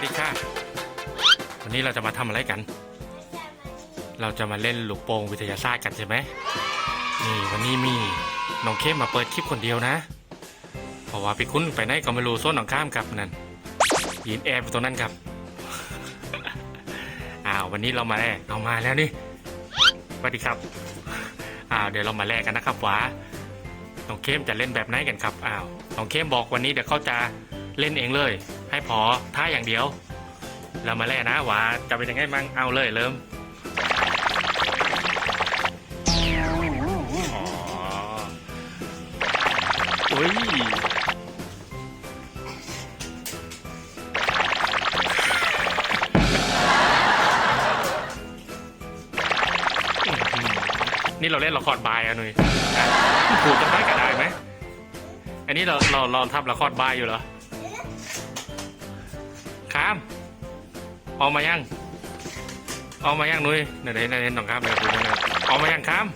วัสดีค่ะ วันนี้เราจะมาทำอะไรกัน เราจะมาเล่นลูกโป่งวิทยาศาสตร์กันใช่ไหมนี่วันนี้มีน้องเข้มมาเปิดคลิปคนเดียวนะ เพราะว่าพี่คุ้นไปไหนก็ไม่รู้โซนหนองข้ามครับนั่นยืนแอบอยู่ตรงนั้นครับ อ้าววันนี้เรามาแลกเอามาแล้วนี่สวัสดีครับ อ้าวเดี๋ยวเรามาแลกกันนะครับว่าน้องเข้มจะเล่นแบบไหนกันครับ อ้าวน้องเข้มบอกวันนี้เดี๋ยวเขาจะเล่นเองเลย ให้พอท่าอย่างเดียว เรามาแลกนะว่าจะเป็นยังไงมั่งเอาเลยเริ่มอุ้ยนี่เราเล่นละครบายอะหนุ่ยถูกจะได้กันได้ไหม อันนี้เราเราเราทำละครบายอยู่เหรอ ข้ามออกมายังออกมายังนุ้ยไหนไหนไหนน้องข้ามเลยคุณเนี่ยออกมายังข้าม